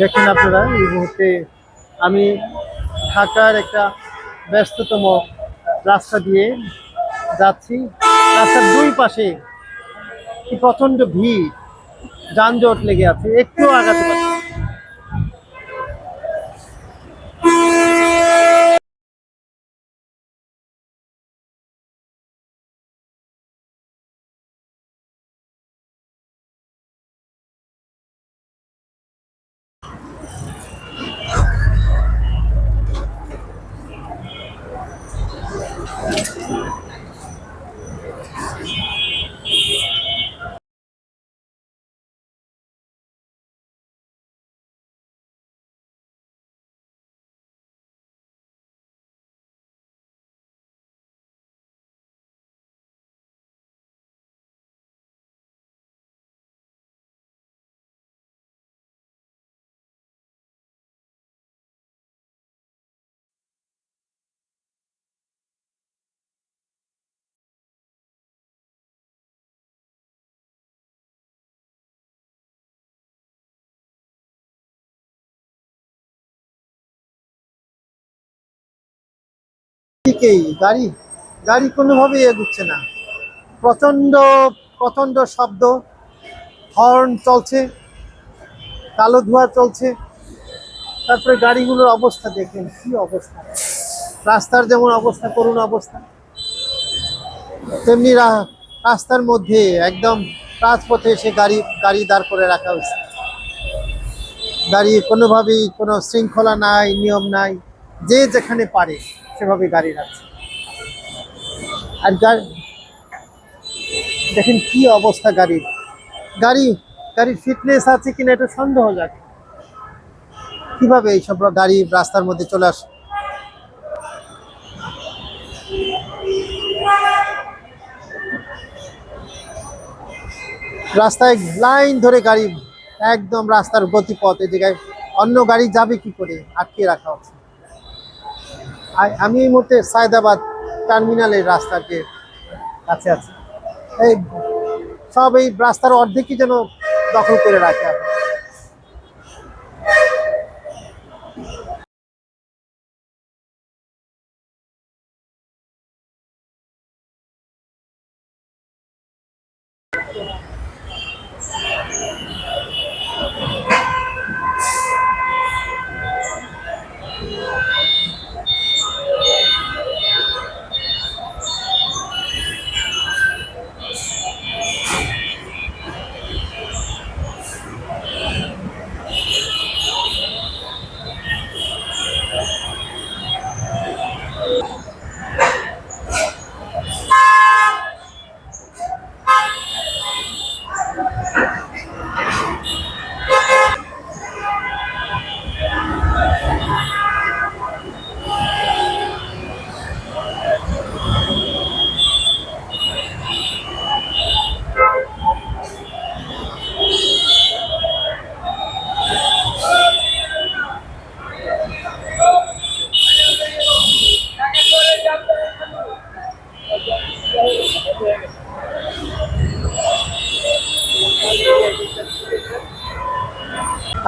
দেখেন আপনারা, এই মুহূর্তে আমি ঢাকার একটা ব্যস্ততম রাস্তা দিয়ে যাচ্ছি। রাস্তার দুই পাশে প্রচণ্ড ভিড়, যানজট লেগে আছে, একটু আগাতে দিকেই, গাড়ি গাড়ি কোনোভাবেই এগুচ্ছে না। প্রচণ্ড প্রচণ্ড শব্দ, হর্ন চলছে, কালো ধোঁয়া চলছে। তারপরে গাড়িগুলোর অবস্থা দেখেন, কি অবস্থা। রাস্তার যেমন অবস্থা, করুণ অবস্থা। তেমনি রাস্তার মধ্যে একদম রাজপথে এসে গাড়ি গাড়ি দাঁড় করে রাখা হয়েছে। গাড়ি কোনোভাবেই কোনো শৃঙ্খলা নাই, নিয়ম নাই, যে যেখানে পারে। সেভাবে গাড়ি রাখছে আর গাড়ি দেখেন কি অবস্থা গাড়ির। গাড়ি, গাড়ির ফিটনেস আছে কিনা এটা সন্দেহ লাগে কীভাবে এইসব গাড়ি রাস্তার মধ্যে চলে আসে? রাস্তায় লাইন ধরে গাড়ি একদম রাস্তার গতিপথ জায়গায় অন্য গাড়ি যাবে কি করে? আটকে রাখা হচ্ছে। আমি এই মুহূর্তে সায়দাবাদ টার্মিনালের রাস্তার যে কাছে আছে। এই সব এই রাস্তার অর্ধেকই যেন দখল করে রাখে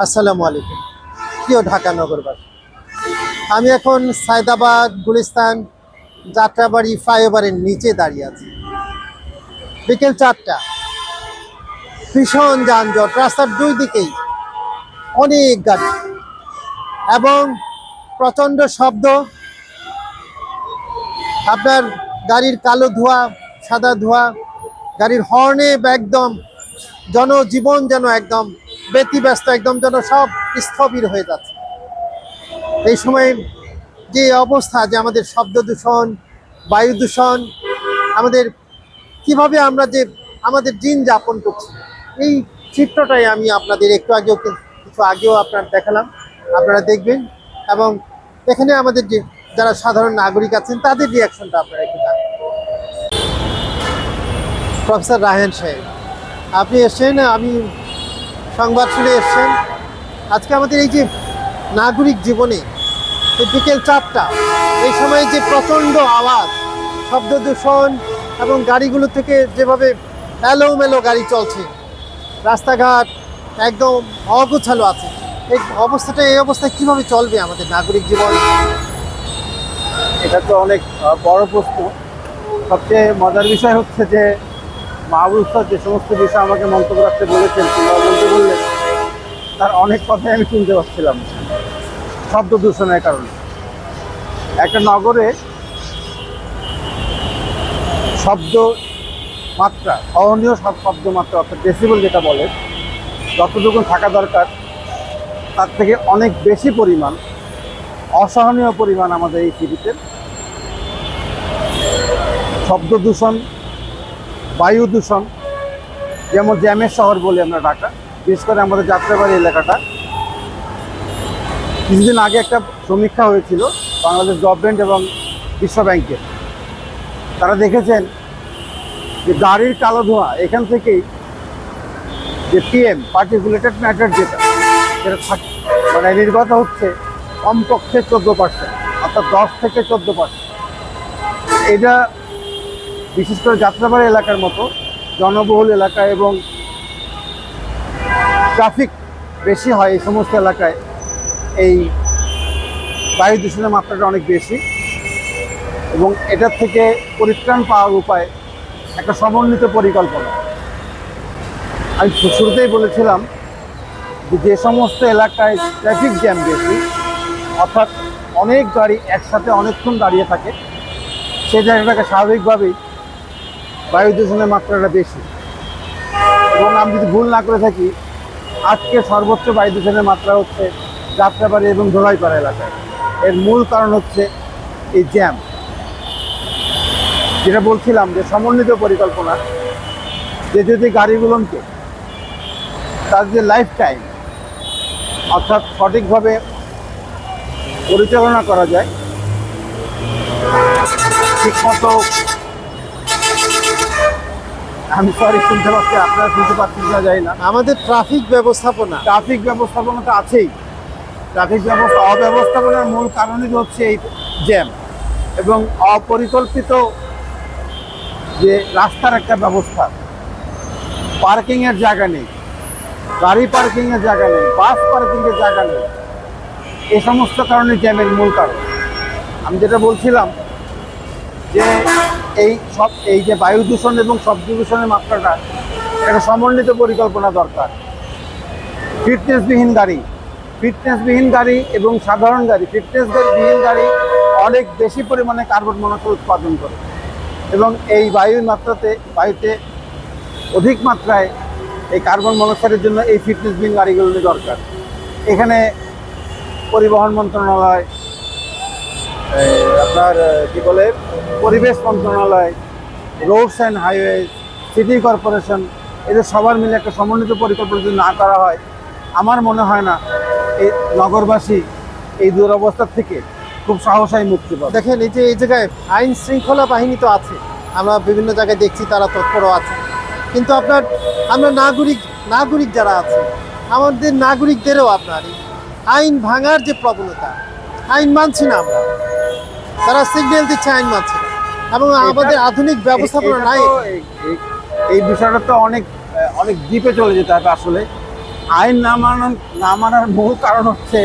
আসসালামু আলাইকুম। প্রিয় ঢাকা নগরবাসী, আমি এখন সায়দাবাদ গুলিস্তান যাত্রাবাড়ি ফ্লাইওভারের নিচে দাঁড়িয়ে আছি। বিকেল চারটা, ভীষণ যানজট, রাস্তার দুই দিকেই অনেক গাড়ি এবং প্রচণ্ড শব্দ। আপনার গাড়ির কালো ধোঁয়া, সাদা ধোঁয়া, গাড়ির হর্নে একদম, জনজীবন যেন একদম ব্যতিব্যস্ত একদম যেন সব স্থবির হয়ে যাচ্ছে। এই সময় যে অবস্থা যে আমাদের শব্দ দূষণ, বায়ু দূষণ, আমাদের কীভাবে আমরা যে আমাদের দিন যাপন করছি, এই চিত্রটাই আমি আপনাদের একটু আগেও কিছু আগেও আপনার দেখালাম। আপনারা দেখবেন এবং এখানে আমাদের যে যারা সাধারণ নাগরিক আছেন, তাদের রিয়াকশনটা আপনারা একটু জানান। প্রফেসর রাহেন সাহেব, আপনি এসছেন, আমি সংবাদ শুনে এসছেন। আজকে আমাদের এই যে নাগরিক জীবনে বিকেল চারটা, এই সময় যে প্রচণ্ড আওয়াজ, শব্দ দূষণ এবং গাড়িগুলো থেকে যেভাবে এলোমেলো গাড়ি চলছে, রাস্তাঘাট একদম অগোছালো আছে, এই অবস্থাটা, এই অবস্থায় কীভাবে চলবে আমাদের নাগরিক জীবন? এটা তো অনেক বড় প্রশ্ন। সবচেয়ে মজার বিষয় হচ্ছে যে মাহবুব স্যার যে সমস্ত বিষয় আমাকে মন্তব্য রাখতে বলেছেন কিংবা বললেন, তার অনেক কথাই আমি শুনতে পাচ্ছিলাম। শব্দ দূষণের কারণে। একটা নগরে শব্দ মাত্রা সহনীয় শব- শব্দ মাত্রা, অর্থাৎ ডেসিবল যেটা বলে, যতটুকু থাকা দরকার, তার থেকে অনেক বেশি পরিমাণ, অসহনীয় পরিমাণ আমাদের এই পৃথিবীতে। শব্দ দূষণ বায়ু দূষণ, যেমন জ্যামের শহর বলি আমরা ঢাকা, বিশেষ করে আমাদের যাত্রাবাড়ি এলাকাটা। কিছুদিন আগে একটা সমীক্ষা হয়েছিল বাংলাদেশ গভর্নমেন্ট এবং বিশ্ব ব্যাংকের তারা দেখেছেন যে গাড়ির কালো ধোঁয়া, এখান থেকেই যে পিএম পার্টিকুলেটেড ম্যাটার যেটা যেটা থাক মানে নির্গত হচ্ছে কমপক্ষে চোদ্দ পার্সেন্ট অর্থাৎ দশ থেকে চোদ্দ পার্সেন্ট এটা বিশেষ করে যাত্রাবাড়ি এলাকার মতো জনবহুল এলাকা এবং ট্রাফিক বেশি হয় এই সমস্ত এলাকায়, এই বায়ু দূষণের মাত্রাটা অনেক বেশি। এবং এটার থেকে পরিত্রাণ পাওয়ার উপায় একটা সমন্বিত পরিকল্পনা। আমি শুরুতেই বলেছিলাম যে যে সমস্ত এলাকায় ট্রাফিক জ্যাম বেশি, অর্থাৎ অনেক গাড়ি একসাথে অনেকক্ষণ দাঁড়িয়ে থাকে, সেই জায়গাটাকে স্বাভাবিকভাবেই বায়ু দূষণের মাত্রাটা বেশি। এবং আমি যদি ভুল না করে থাকি, আজকে সর্বোচ্চ বায়ু দূষণের মাত্রা হচ্ছে যাত্রাবাড়ি এবং ধোলাইপাড়া এলাকায়। এর মূল কারণ হচ্ছে এই জ্যাম। যেটা বলছিলাম যে সমন্বিত পরিকল্পনা, যে যদি গাড়িগুলোকে তাদের যে লাইফ টাইম অর্থাৎ সঠিকভাবে পরিচালনা করা যায় ঠিকমতো আমি সরি শুনতে পাচ্ছি আপনারা শুনতে পাচ্ছেন না যাই না। আমাদের ট্রাফিক ব্যবস্থাপনা। ট্রাফিক ব্যবস্থাপনা তো আছেই। ট্রাফিক ব্যবস্থা অব্যবস্থাপনার মূল কারণই হচ্ছে এই জ্যাম এবং অপরিকল্পিত যে রাস্তার একটা ব্যবস্থা। পার্কিংয়ের জায়গা নেই গাড়ি পার্কিংয়ের জায়গা নেই বাস পার্কিংয়ের জায়গা নেই। এ সমস্ত কারণে জ্যামের মূল কারণ। আমি যেটা বলছিলাম যে এই সব, এই যে বায়ু দূষণ এবং শব্দ দূষণের মাত্রাটা একটা সমন্বিত পরিকল্পনা দরকার। ফিটনেসবিহীন গাড়ি ফিটনেসবিহীন গাড়ি এবং সাধারণ গাড়ি ফিটনেস বিহীন গাড়ি অনেক বেশি পরিমাণে কার্বন মনোক্সাইড উৎপাদন করে। এবং এই বায়ুর মাত্রাতে, বায়ুতে অধিক মাত্রায় এই কার্বন মনোক্সাইডের জন্য এই ফিটনেসবিহীন গাড়িগুলো দরকার। এখানে পরিবহন মন্ত্রণালয় আপনার কি বলে? পরিবেশ মন্ত্রণালয়, roads and highway, city corporation এদের সবার মিলে একটা সমন্বিত পরিকল্পনা যদি না করা হয়, আমার মনে হয় না এই নগরবাসী এই দুরবস্থার থেকে খুব সাহসাই মুক্তি পাবে। দেখেন, এই যে, এই জায়গায় আইন শৃঙ্খলা বাহিনী তো আছে। আমরা বিভিন্ন জায়গায় দেখছি তারা তৎপরও আছে। কিন্তু আপনার, আমরা নাগরিক নাগরিক যারা আছে, আমাদের নাগরিকদেরও আপনার আইন ভাঙার যে প্রবণতা, আইন মানছি না আমরা। তারা সিগন্যাল দিচ্ছে আইন মানছে এবং আমাদের আধুনিক ব্যবস্থাপনা নাই। এই- বিষয়টা তো অনেক অনেক ডিপে চলে যেতে হবে আসলে। আইন না মানার না মানার মূল কারণ হচ্ছে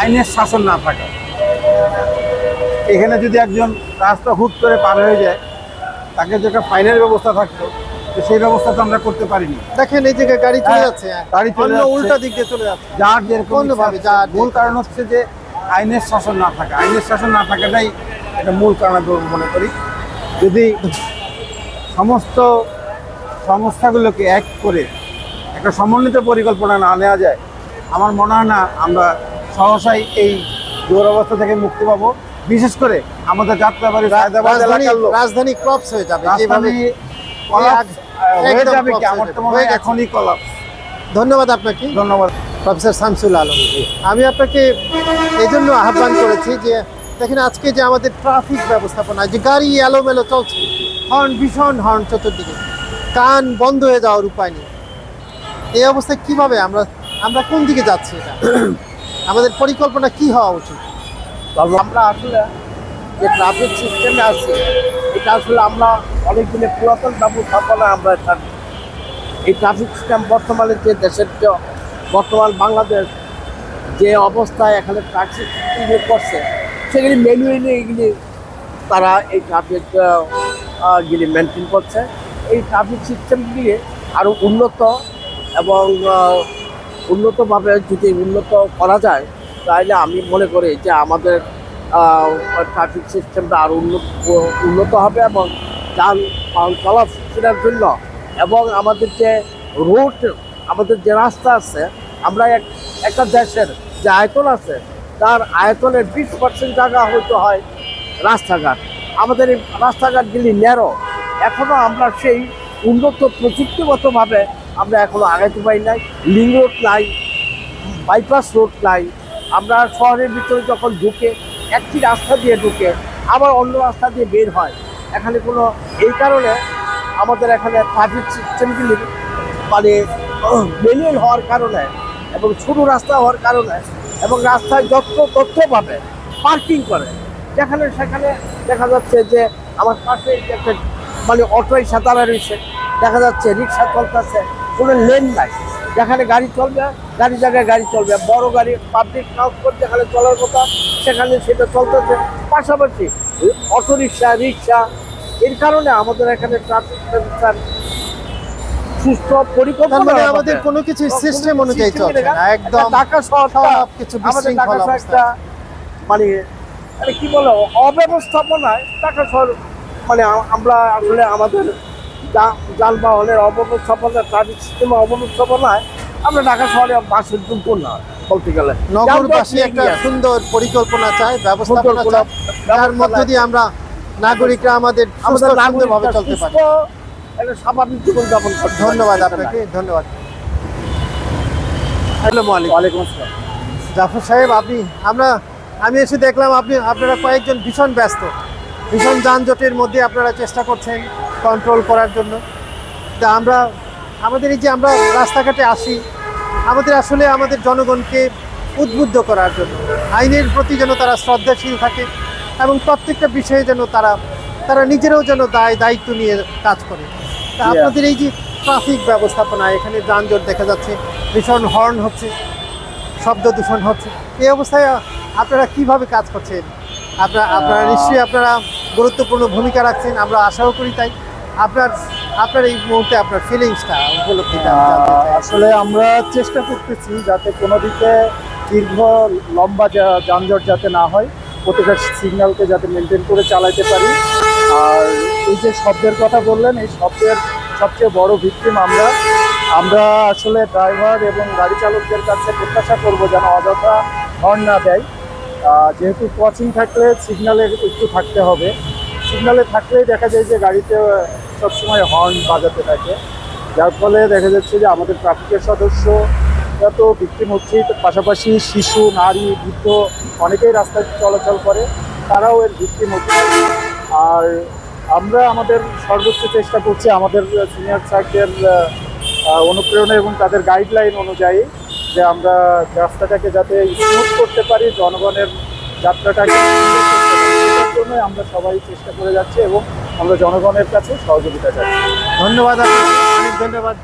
আইনের শাসন না থাকা। এখানে যদি একজন রাস্তা হুট করে পার হয়ে যায় তাকে যে একটা ফাইনের ব্যবস্থা থাকতো তো সেই ব্যবস্থা তো আমরা করতে পারিনি। দেখেন এই জায়গায় গাড়ি চলে হ্যাঁ, যাচ্ছে। গাড়ি চলে। উল্টা দিক দিয়ে চলে যাচ্ছে। যার যেরকম মূল কারণ হচ্ছে যে আইনের শাসন না থাকা। আইনের শাসন না থাকাটাই এটা মূল কারণ আমি মনে করি। যদি সমস্ত সংস্থাগুলোকে এক করে একটা সমন্বিত পরিকল্পনা না নেওয়া যায় আমার মনে হয় না আমরা সহসাই এই দুরবস্থা থেকে মুক্তি পাবো। বিশেষ করে আমাদের যাত্রাবাড়ি রাজধানী ক্রপস হয়ে যাবে হয়ে যাবে কি? আমার তো মনে হয় এখনই ধন্যবাদ আপনাকে। ধন্যবাদ। প্রফেসর শামসুল আলম আমি আপনাকে এই জন্য আহ্বান করেছি যে দেখেন আজকে যে আমাদের ট্রাফিক ব্যবস্থাপনা যে গাড়ি এলোমেলো চলছে হর্ন ভীষণ হর্ন চতুর্দিকে কান বন্ধ হয়ে যাওয়ার উপায় নেই। এই অবস্থায় কীভাবে আমরা আমরা কোন দিকে যাচ্ছি এটা? আমাদের পরিকল্পনা কি হওয়া উচিত? আমরা আসলে যে ট্রাফিক সিস্টেমে আছি এটা আসলে আমরা অনেক দিনের পুরাতন ব্যবস্থাপনা আমরা এটা এই ট্রাফিক সিস্টেম বর্তমানে যে দেশের যে বর্তমান বাংলাদেশ যে অবস্থায় এখানে ট্রাফিক করছে সেগুলি ম্যানুয়ালি এগুলি তারা এই ট্রাফিক গিলি মেনটেন করছে। এই ট্রাফিক সিস্টেমগুলি আরও উন্নত এবং উন্নতভাবে যদি উন্নত করা যায়, তাহলে আমি মনে করি যে আমাদের ট্রাফিক সিস্টেমটা আরও উন্নত উন্নত হবে এবং যান বাহন চলাফেরার জন্য এবং আমাদের যে রোড আমাদের যে রাস্তা আছে, আমরা এক, একটা দেশের যে আয়তন আছে তার আয়তনের বিশ পার্সেন্ট জায়গা হয়তো হয় রাস্তাঘাট। আমাদের এই রাস্তাঘাটগুলি ন্যারো এখনও আমরা সেই উন্নত প্রযুক্তিগতভাবে আমরা এখনও আগাইতে পারি নাই। লিং রোড নাই বাইপাস রোড নাই। আমরা শহরের ভিতরে যখন ঢুকে, একটি রাস্তা দিয়ে ঢুকে, আবার অন্য রাস্তা দিয়ে বের হয়। এখানে কোনো, এই কারণে আমাদের এখানে ট্রাফিক সিস্টেমগুলি মানে মেনুয়াল হওয়ার কারণে এবং ছোট রাস্তা হওয়ার কারণে এবং রাস্তায় যত তথ্য পাবে পার্কিং করে। যেখানে সেখানে দেখা যাচ্ছে যে আমার পাশে একটা মানে অটো রিক্সা দাঁড়া রয়েছে, দেখা যাচ্ছে রিক্সা চলতেছে, কোনো লেন নাই। যেখানে গাড়ি চলবে, গাড়ি জায়গায় গাড়ি চলবে। বড় গাড়ি পাবলিক ট্রান্সপোর্ট যেখানে চলার কথা, সেখানে সেটা চলতেছে। পাশাপাশি অটো রিক্সা রিক্সা এর কারণে আমাদের এখানে ট্রাফিক সুস্থ পরিকল্পনা মানে আমাদের। কোনো কিছু সিস্টেম অনুযায়ী চলছে না একদম ঢাকা শহরটা কিছু বিশৃঙ্খল অবস্থা। মানে মানে কি বলো অব্যবস্থাপনায় ঢাকা শহর মানে আমরা আসলে আমাদের যানবাহনের অব্যবস্থাপনা ট্রাফিক সিস্টেমের অব্যবস্থাপনায় আমরা ঢাকা শহরে বাসের যোগ্য না বলতে গেলে। নগরবাসী একটা সুন্দর পরিকল্পনা চায় ব্যবস্থাপনা যার মধ্য দিয়ে আমরা নাগরিকরা আমাদের সুন্দরভাবে চলতে পারি। একটা স্বাভাবিক জীবনযাপন করতে। ধন্যবাদ আপনাকে ধন্যবাদ। হ্যালো মালিক ওয়ালাইকুম আসসালাম। জাফর সাহেব আপনি আমরা আমি এসে দেখলাম আপনি আপনারা কয়েকজন ভীষণ ব্যস্ত। ভীষণ যানজটের মধ্যে আপনারা চেষ্টা করছেন কন্ট্রোল করার জন্য। তা আমরা আমাদের এই যে আমরা রাস্তাঘাটে আসি আমাদের আসলে আমাদের জনগণকে উদ্বুদ্ধ করার জন্য। আইনের প্রতি যেন তারা শ্রদ্ধাশীল থাকে এবং প্রত্যেকটা বিষয়ে যেন তারা তারা নিজেরাও যেন দায় দায়িত্ব নিয়ে কাজ করে। তা আপনাদের এই যে ট্রাফিক ব্যবস্থাপনা এখানে যানজট দেখা যাচ্ছে ভীষণ হর্ন হচ্ছে শব্দ দূষণ হচ্ছে এই অবস্থায় আপনারা কীভাবে কাজ করছেন? আপনারা আপনারা নিশ্চয়ই আপনারা গুরুত্বপূর্ণ ভূমিকা রাখছেন আমরা আশাও করি তাই। আপনার আপনার এই মুহূর্তে আপনার ফিলিংসটা উপলব্ধিটা চাই। আসলে আমরা চেষ্টা করতেছি যাতে কোনো দিকে দীর্ঘ লম্বা যানজট যাতে না হয় প্রত্যেকটা সিগন্যালকে যাতে মেনটেন করে চালাইতে পারি। আর এই যে শব্দের কথা বললেন, এই শব্দের সবচেয়ে বড় ভিত্তিম আমরা। আমরা আসলে ড্রাইভার এবং গাড়ি চালকদের কাছে প্রত্যাশা করব যেন অযথা হর্ন না দেয়। যেহেতু ক্রসিং থাকলে সিগন্যালে একটু থাকতে হবে। সিগনালে থাকলেই দেখা যায় যে গাড়িতে সবসময় হর্ন বাজাতে থাকে। যার ফলে দেখা যাচ্ছে যে আমাদের ট্রাফিকের সদস্য তো ভিক্টিম হচ্ছে পাশাপাশি শিশু, নারী, বৃদ্ধ অনেকেই রাস্তায় চলাচল করে, তারাও এর ভিক্টিম হচ্ছে আর আমরা আমাদের সর্বোচ্চ চেষ্টা করছি আমাদের সিনিয়র স্যারদের অনুপ্রেরণা এবং তাদের গাইডলাইন অনুযায়ী যে আমরা রাস্তাটাকে যাতে স্মুথ করতে পারি, জনগণের যাত্রাটাকে জন্যই আমরা সবাই চেষ্টা করে যাচ্ছি এবং আমরা জনগণের কাছে সহযোগিতা চাচ্ছি। ধন্যবাদ আপনাকে। অনেক ধন্যবাদ।